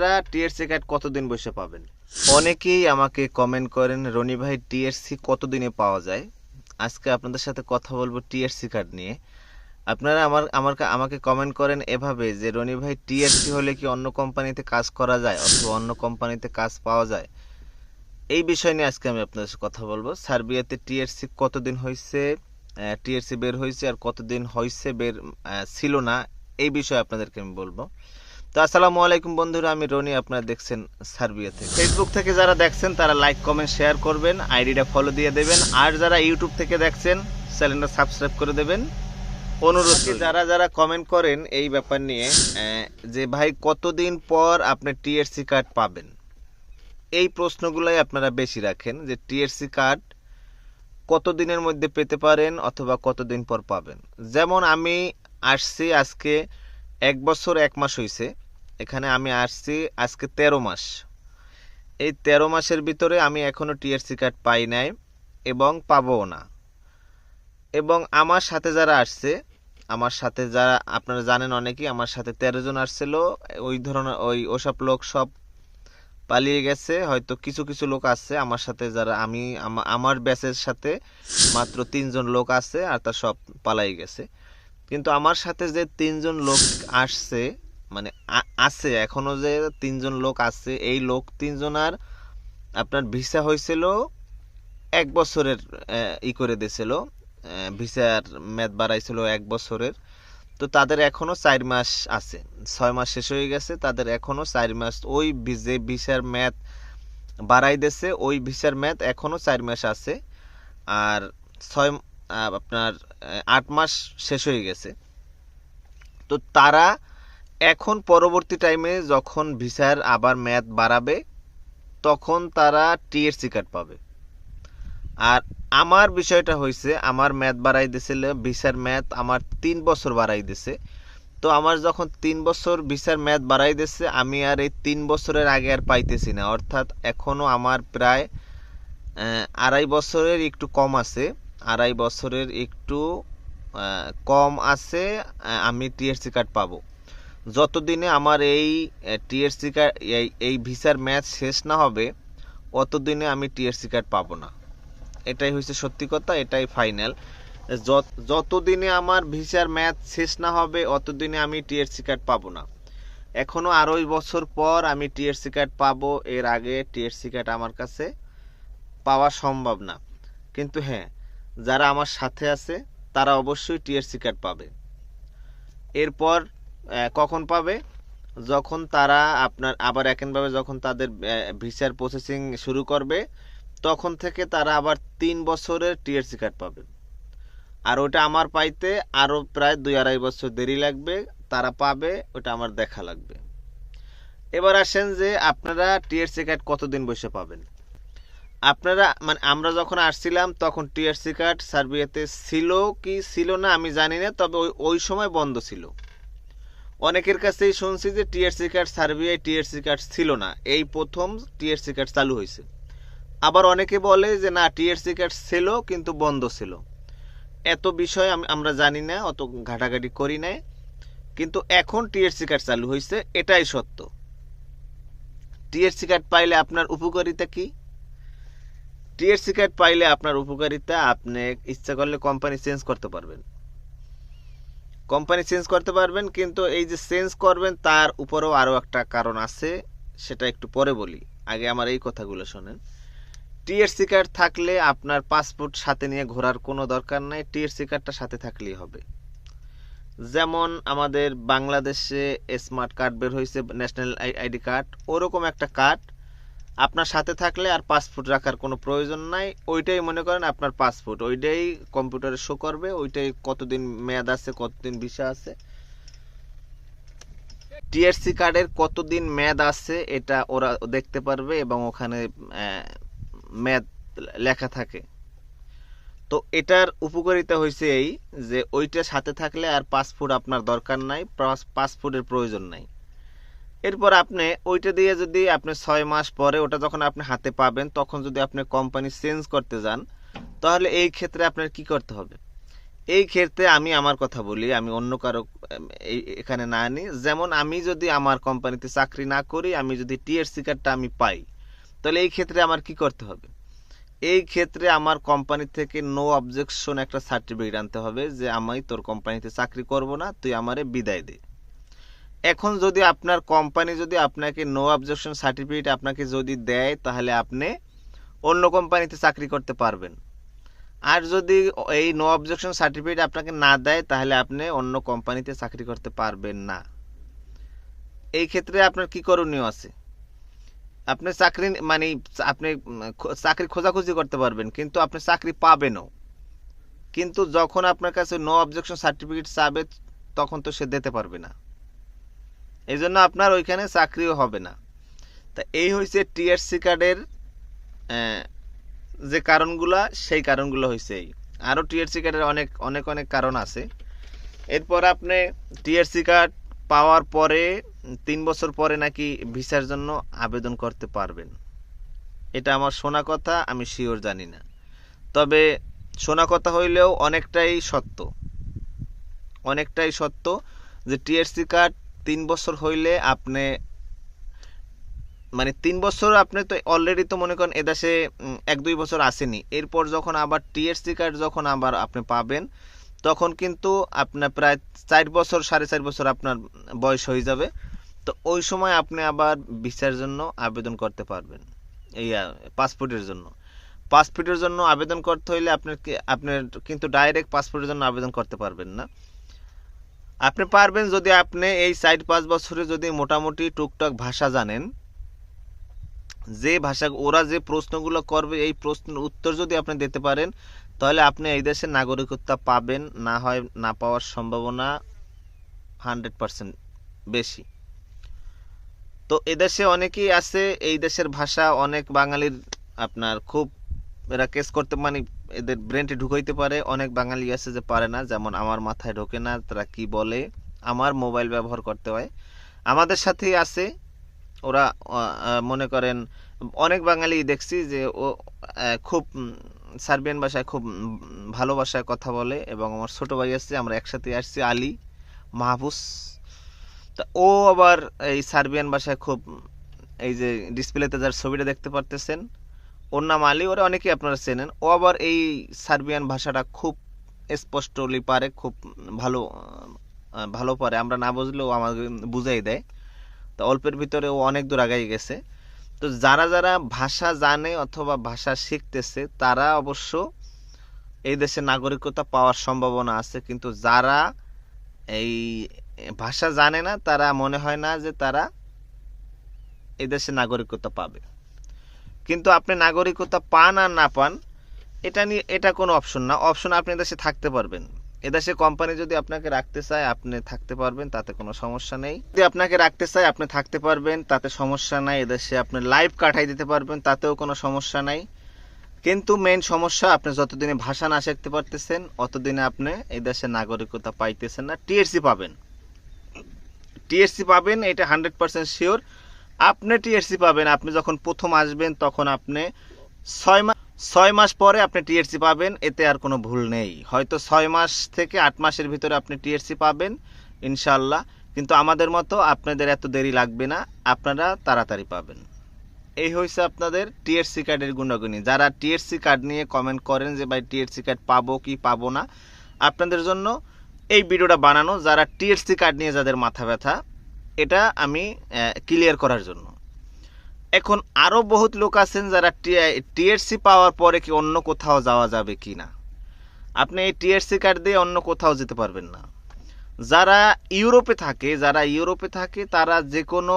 আপনারা TSC card কতদিন বসে পাবেন? অনেকেই আমাকে কমেন্ট করেন, রনি ভাই টিএসসি কতদিনে পাওয়া যায়? আজকে আপনাদের সাথে কথা বলব টিএসসি কার্ড নিয়ে। আপনারা আমার আমার আমাকে কমেন্ট করেন এভাবে যে, রনি ভাই টিএসসি হলে কি অন্য কোম্পানিতে কাজ করা যায় অথবা অন্য কোম্পানিতে কাজ পাওয়া যায়? এই বিষয় নিয়ে আজকে আমি আপনাদের সাথে কথা বলব। সার্বিয়াতে টিএসসি কতদিন হয়েছে টিএসসি বের হয়েছে আর কতদিন হয়েছে বের ছিল না, এই বিষয়ে আপনাদেরকে আমি বলব। তো আসসালামু আলাইকুম বন্ধুরা, আমি রনি, আপনারা দেখছেন সার্বিয়া থেকে। ফেসবুক থেকে যারা দেখছেন, তারা লাইক কমেন্ট শেয়ার করবেন আইডিটা ফলো দিয়ে দেবেন, আর যারা ইউটিউব থেকে দেখছেন চ্যানেলটা সাবস্ক্রাইব করে দেবেন। অনুরোধ। যারা যারা কমেন্ট করেন এই ব্যাপার নিয়ে যে ভাই কতদিন পর আপনি টিএসসি কার্ড পাবেন? এই প্রশ্নগুলোই আপনারা বেশি রাখেন, যে টিএসসি কার্ড কতদিনের মধ্যে পেতে পারেন অথবা কতদিন পর পাবেন। যেমন আমি আসছি আজকে এক বছর এক মাস হয়েছে এখানে আমি আসছি আজকে তেরো মাস। এই তেরো মাসের ভিতরে আমি এখনও টিএসসি কার্ড পাই নাই এবং পাবও না। এবং আমার সাথে যারা আসছে, আমার সাথে যারা, আপনারা জানেন অনেকেই, আমার সাথে তেরো জন আসছিল। ওই ধরনের, ওই ওসব লোক সব পালিয়ে গেছে। হয়তো কিছু কিছু লোক আছে আমার সাথে যারা, আমি আমার ব্যাচের সাথে মাত্র তিনজন লোক আছে আর তা সব পালাই গেছে। কিন্তু আমার সাথে যে তিনজন লোক আসছে মানে আছে, এখনও যে তিনজন লোক আছে, এই লোক তিনজন আর আপনার ভিসা হয়েছিল এক বছরের ই করে দিয়েছিল। ভিসার মেয়াদ বাড়াইছিল এক বছরের। তো তাদের এখনও চার মাস আছে। ছয় মাস শেষ হয়ে গেছে, তাদের এখনও চার মাস। ওই যে ভিসার মেয়াদ বাড়াই দিয়েছে, ওই ভিসার মেয়াদ এখনও চার মাস আছে। আর ছয় আপনার আট মাস শেষ হয়ে গেছে। তো তারা এখন পরবর্তী টাইমে যখন ভিসার আবার মেয়াদ বাড়াবে, তখন তারা টিএসসি কার্ড পাবে। আর আমার বিষয়টা হয়েছে আমার ম্যাথ বাড়াই দিয়েছিল ভিসার ম্যাথ আমার তিন বছর বাড়াই দিছে তো আমার যখন তিন বছর ভিসার ম্যাথ বাড়াই দিছে আমি আর এই তিন বছরের আগে আর পাইতেছি না। অর্থাৎ এখনও আমার প্রায় আড়াই বছরের একটু কম আছে। আড়াই বছরের একটু কম আছে আমি টিএসসি কার্ড পাবো। যতদিনে আমার এই টিএসসি কার্ড এই ভিসার ম্যাচ শেষ না হবে, অতদিনে আমি টিএসসি কার্ড পাবো না। এটাই হচ্ছে সত্যি কথা, এটাই ফাইনাল। যতদিনে আমার ভিসার ম্যাচ শেষ না হবে, অতদিনে আমি টিএসসি কার্ড পাবো না। এখনও আড়াই বছর পর আমি টিএসসি কার্ড পাবো, এর আগে টিএসসি কার্ড আমার কাছে পাওয়া সম্ভব না। কিন্তু হ্যাঁ যারা আমার সাথে আছে, তারা অবশ্যই টিএসসি কার্ড পাবে। এরপর কখন পাবে? যখন তারা আপনার, আবার একেনভাবে যখন তাদের ভিসার প্রসেসিং শুরু করবে, তখন থেকে তারা আবার তিন বছরের টিএসসি কার্ড পাবে। আর ওটা আমার পাইতে আরও প্রায় দুই আড়াই বছর দেরি লাগবে, তারা পাবে, ওটা আমার দেখা লাগবে। এবার আসেন যে আপনারা টিএসসি কার্ড কতদিন বসে পাবেন? আপনারা মানে আমরা যখন আসছিলাম, তখন টিএসসি কার্ড সার্বিয়াতে ছিল কি ছিল না আমি জানি না, তবে ওই ওই সময় বন্ধ ছিল। অনেকের কাছেই শুনছি যে টিএসসি কার্ড সার্বিয়ায় টিএসসি কার্ড ছিল না। এই প্রথম টিএসসি কার্ড চালু হয়েছে। আবার অনেকে বলে যে না টিএসসি কার্ড ছিল কিন্তু বন্ধ ছিল। এত বিষয় আম- আমরা জানি না, অত ঘাটাঘাটি করি নাই। কিন্তু এখন টিএসসি কার্ড চালু হয়েছে, এটাই সত্য। টিএসসি কার্ড পাইলে আপনার উপকারিতা কি? টিএসসি কার্ড পাইলে আপনার উপকারিতা, আপনি ইচ্ছা করলে কোম্পানি চেঞ্জ করতে পারবেন। কোম্পানি চেঞ্জ করতে পারবেন, কিন্তু এই যে চেঞ্জ করবেন, তার উপরেও আরও একটা কারণ আছে, সেটা একটু পরে বলি। আগে আমার এই কথাগুলো শোনেন। টিএসসি কার্ড থাকলে আপনার পাসপোর্ট সাথে নিয়ে ঘোরার কোনো দরকার নাই টিএসসি কার্ডটা সাথে থাকলেই হবে। যেমন আমাদের বাংলাদেশে স্মার্ট কার্ড বের হয়েছে ন্যাশনাল আইডি কার্ড ওরকম একটা কার্ড আপনার সাথে থাকলে আর পাসপোর্ট রাখার কোনো প্রয়োজন নাই। ওইটাই মনে করেন আপনার পাসপোর্ট ওইটাই কম্পিউটারে শো করবে, ওইটাই কতদিন মেয়াদ আছে, কতদিন ভিসা আছে। টিএসসি কার্ডের কতদিন মেয়াদ আছে, এটা ওরা দেখতে পারবে এবং ওখানে মেয়াদ লেখা থাকে। তো এটার উপকারিতা হয়েছে এই যে ওইটা সাথে থাকলে আর পাসপোর্ট আপনার দরকার নাই পাস- পাসপোর্টের প্রয়োজন নাই। এরপর আপনি ওইটা দিয়ে যদি আপনি ছয় মাস পরে ওটা যখন আপনি হাতে পাবেন, তখন যদি আপনি কোম্পানি চেঞ্জ করতে যান, তাহলে এই ক্ষেত্রে আপনার কি করতে হবে? এই ক্ষেত্রে আমি আমার কথা বলি, আমি অন্য কারও এখানে না আনি। যেমন আমি যদি আমার কোম্পানিতে চাকরি না করি, আমি যদি টিএসসি কার্ডটা আমি পাই, তাহলে এই ক্ষেত্রে আমার কি করতে হবে? এই ক্ষেত্রে আমার কোম্পানি থেকে নো অবজেকশন একটা সার্টিফিকেট আনতে হবে যে, আমি তোর কোম্পানিতে চাকরি করব না, তুই আমারে বিদায় দে। এখন যদি আপনার কোম্পানি যদি আপনাকে নো অবজেকশন সার্টিফিকেট আপনাকে যদি দেয়, তাহলে আপনি অন্য কোম্পানিতে চাকরি করতে পারবেন। আর যদি এই নো অবজেকশন সার্টিফিকেট আপনাকে না দেয়, তাহলে আপনি অন্য কোম্পানিতে চাকরি করতে পারবেন না। এই ক্ষেত্রে আপনার কি করণীয় আছে? আপনি চাকরি মানে আপনি চাকরি খোঁজাখুঁজি করতে পারবেন, কিন্তু আপনি চাকরি পাবেনও। কিন্তু যখন আপনার কাছে নো অবজেকশন সার্টিফিকেট চাবে, তখন তো সে দিতে পারবে না। এই জন্য আপনার ওইখানে চাকরিও হবে না। তা এই হয়েছে টিআরসি কার্ডের যে কারণগুলা, সেই কারণগুলো হয়েছে এই। আরও টিআরসি কার্ডের অনেক অনেক অনেক কারণ আছে। এরপর আপনি টিআরসি কার্ড পাওয়ার পরে, তিন বছর পরে নাকি ভিসার জন্য আবেদন করতে পারবেন। এটা আমার শোনা কথা, আমি শিওর জানি না। তবে শোনা কথা হইলেও অনেকটাই সত্য। অনেকটাই সত্য যে টিআরসি কার্ড তিন বছর হইলে আপনি মানে তিন বছর আপনি তো অলরেডি তো মনে করেন এদেশে এক দুই বছর আসেনি। এরপর যখন আবার টিএসসি কার্ড যখন আবার আপনি পাবেন, তখন কিন্তু আপনার প্রায় চার বছর, সাড়ে চার বছর আপনার বয়স হয়ে যাবে। তো ওই সময় আপনি আবার ভিসার জন্য আবেদন করতে পারবেন। এই পাসপোর্টের জন্য। পাসপোর্টের জন্য আবেদন করতে হইলে আপনার আপনার কিন্তু ডাইরেক্ট পাসপোর্টের জন্য আবেদন করতে পারবেন না। আপনি পারবেন যদি আপনি এই চার পাঁচ বছরে যদি মোটামুটি টুকটাক ভাষা জানেন, যে ভাষা, ওরা যে প্রশ্নগুলো করবে, এই প্রশ্নের উত্তর যদি আপনি দিতে পারেন, তাহলে আপনি এই দেশের নাগরিকত্ব পাবেন, না হয় না পাওয়ার সম্ভাবনা হান্ড্রেড পার্সেন্ট বেশি। তো এদেশে অনেকেই আছে, এই দেশের ভাষা অনেক বাঙালির আপনার খুব এরা কেস করতে মানে এদের ব্রেনটে ঢুকাইতে পারে। অনেক বাঙালি আছে যে পারে না, যেমন আমার মাথায় ঢোকে না, তারা কি বলে? আমার মোবাইল ব্যবহার করতে হয়। আমাদের সাথেই আছে, ওরা মনে করেন, অনেক বাঙালি দেখছি যে ও খুব সার্বিয়ান ভাষায় খুব ভালো ভাষায় কথা বলে এবং আমার ছোট ভাই আসছে আমরা একসাথে আসছি, আলী মাহফুজ। তা ও আবার এই সার্বিয়ান ভাষায় খুব, এই যে ডিসপ্লেতে যার ছবিটা দেখতে পারতেছেন ওর নাম আলী, ওরা অনেকেই আপনারা চেনেন। ও আবার এই সার্বিয়ান ভাষাটা খুব স্পষ্টলি পারে, খুব ভালো ভালো পারে। আমরা না বুঝলেও আমাকে বুঝাই দেয়। তো অল্পের ভিতরে ও অনেক দূর আগাই গেছে। তো যারা যারা ভাষা জানে অথবা ভাষা শিখতেছে, তারা অবশ্য এই দেশে নাগরিকতা পাওয়ার সম্ভাবনা আছে। কিন্তু যারা এই ভাষা জানে না, তারা মনে হয় না যে তারা এই দেশে নাগরিকতা পাবে। কিন্তু আপনি নাগরিকতা পান আর না পান, এটা নিয়ে, এটা কোনো অপশন না। অপশন আপনি এদেশে থাকতে পারবেন। এদেশে কোম্পানি যদি আপনাকে রাখতে চায়, আপনি থাকতে পারবেন, তাতে কোনো সমস্যা নেই। যদি আপনাকে রাখতে চায়, আপনি থাকতে পারবেন, তাতে সমস্যা নাই। এদেশে আপনি লাইফ কাটাই দিতে পারবেন, তাতেও কোনো সমস্যা নাই। কিন্তু মেন সমস্যা, আপনি যতদিনে ভাষা না শিখতে পারতেছেন, অতদিনে আপনি এই দেশে নাগরিকতা পাইতেছেন না। টিএসসি পাবেন। টিএসসি পাবেন, এটা হান্ড্রেড পার্সেন্ট শিওর আপনি টিএসসি পাবেন, আপনি যখন প্রথম আসবেন তখন আপনি ছয় মাস ছয় মাস পরে আপনি টিএসসি পাবেন, এতে আর কোনো ভুল নেই। হয়তো ছয় মাস থেকে আট মাসের ভিতরে আপনি টিএসসি পাবেন ইনশাল্লাহ কিন্তু আমাদের মতো আপনাদের এত দেরি লাগবে না, আপনারা তাড়াতাড়ি পাবেন। এই হয়েছে আপনাদের টিএসসি কার্ডের গুণাগুণী। যারা টিএসসি কার্ড নিয়ে কমেন্ট করেন যে, ভাই টিএসসি কার্ড পাবো কি পাবো না? আপনাদের জন্য এই ভিডিওটা বানানো, যারা টিএসসি কার্ড নিয়ে যাদের মাথা ব্যথা এটা আমি ক্লিয়ার করার জন্য। এখন আরও বহুত লোক আছেন যারা টিএসসি পাওয়ার পরে কি অন্য কোথাও যাওয়া যাবে কি না? আপনি এই টিএসসি কার্ড দিয়ে অন্য কোথাও যেতে পারবেন না। যারা ইউরোপে থাকে, যারা ইউরোপে থাকে, তারা যে কোনো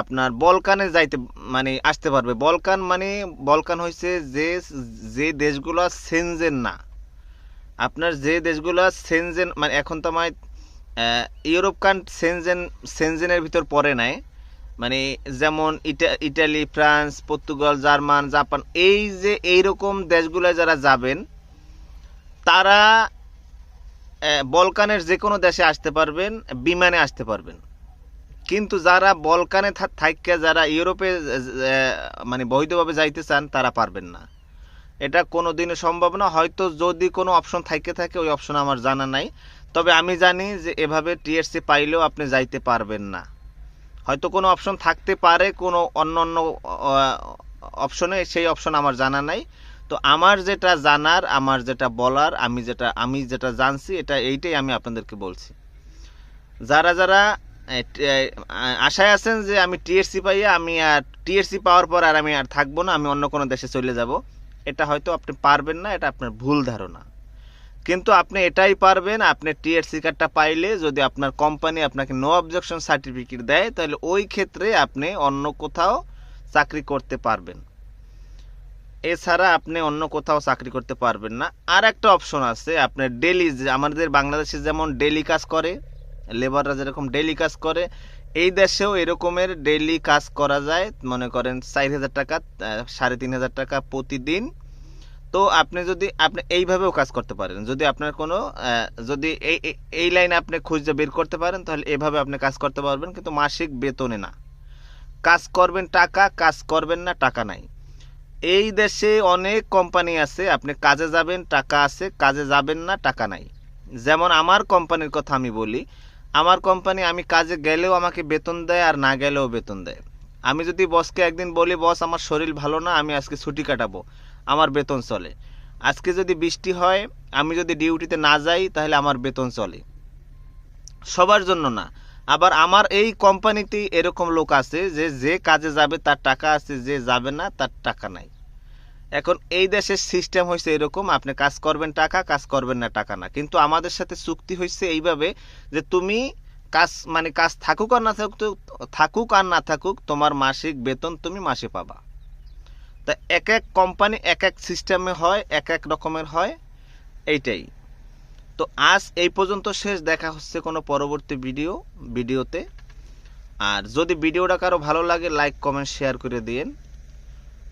আপনার বলকানে যাইতে মানে আসতে পারবে। বলকান মানে বলকান হয়েছে যে যে দেশগুলো সেনজেন না। আপনার যে দেশগুলো সেনজেন মানে এখন তো আমার ইউরোপ কান্ট সেনজেন, সেনজেনের ভিতর পড়ে নাই। মানে যেমন ইটা, Italy, France, Portugal, German, Japan, এই যে এইরকম দেশগুলো যারা যাবেন, তারা বলকানের যে কোনো দেশে আসতে পারবেন, বিমানে আসতে পারবেন। কিন্তু যারা বলকানে থাইকা যারা ইউরোপে মানে বৈধভাবে যাইতে চান, তারা পারবেন না। এটা কোনো দিনে সম্ভব না। হয়তো যদি কোনো অপশন থাকে থাকে, ওই অপশন আমার জানা নাই। তবে আমি জানি যে এভাবে টিএসসি পাইলেও আপনি যাইতে পারবেন না। হয়তো কোনো অপশন থাকতে পারে, কোনো অন্য অন্য অপশনে সেই অপশন আমার জানা নাই। তো আমার যেটা জানার, আমার যেটা বলার, আমি যেটা আমি যেটা জানছি, এটা এইটাই আমি আপনাদেরকে বলছি। যারা যারা আশায় আছেন যে আমি টিএসসি পাইয়া, আমি আর টিএসসি পাওয়ার পর আর আমি আর থাকব না, আমি অন্য কোনো দেশে চলে যাব। এটা হয়তো আপনি পারবেন না, এটা আপনার ভুল ধারণা। কিন্তু আপনি এটাই পারবেন, আপনি টিএসসি কার্ডটা পাইলে যদি আপনার কোম্পানি আপনাকে নো অবজেকশন সার্টিফিকেট দেয়, তাহলে ওই ক্ষেত্রে আপনি অন্য কোথাও চাকরি করতে পারবেন। এছাড়া আপনি অন্য কোথাও চাকরি করতে পারবেন না। আর একটা অপশন আছে আপনার ডেলি আমাদের বাংলাদেশে যেমন ডেলি কাজ করে লেবাররা যেরকম ডেলি কাজ করে এই দেশেও এরকমের ডেলি কাজ করা যায়, মনে করেন চার হাজার টাকা সাড়ে তিন হাজার টাকা প্রতিদিন। তো আপনি যদি, আপনি এইভাবেও কাজ করতে পারেন। যদি আপনার কোনো যদি এই- এই লাইনে আপনি খুঁজে বের করতে পারেন, তাহলে এভাবে আপনি কাজ করতে পারবেন, কিন্তু মাসিক বেতনে না। কাজ করবেন টাকা, কাজ করবেন না, টাকা নাই। এই দেশে অনেক কোম্পানি আছে, আপনি কাজে যাবেন, টাকা আছে, কাজে যাবেন না, টাকা নাই। যেমন আমার কোম্পানির কথা আমি বলি আমার কোম্পানি আমি কাজে গেলেও আমাকে বেতন দেয় আর না গেলেও বেতন দেয়। আমি যদি বসকে একদিন বলি, বস, আমার শরীর ভালো না, আমি আজকে ছুটি কাটাবো। আমার বেতন চলে। আজকে যদি বৃষ্টি হয়, আমি যদি ডিউটিতে না যাই, তাহলে আমার বেতন চলে। সবার জন্য না। আবার আমার এই কোম্পানিতে এরকম লোক আছে যে যে কাজে যাবে তার টাকা আছে, যে যাবে না তার টাকা নাই। এখন এই দেশের সিস্টেম হয়েছে এরকম, আপনি কাজ করবেন টাকা, কাজ করবেন না টাকা না। কিন্তু আমাদের সাথে চুক্তি হয়েছে এইভাবে যে তুমি কাজ মানে কাজ থাকুক আর না থাকুক থাকুক আর না থাকুক, তোমার মাসিক বেতন তুমি মাসে পাবা। তা এক এক কোম্পানি এক এক সিস্টেমে হয়, এক এক রকমের হয়, এইটাই। তো আজ এই পর্যন্ত শেষ, দেখা হচ্ছে কোনো পরবর্তী ভিডিও ভিডিওতে আর যদি ভিডিওটা কারও ভালো লাগে লাইক কমেন্ট শেয়ার করে দিন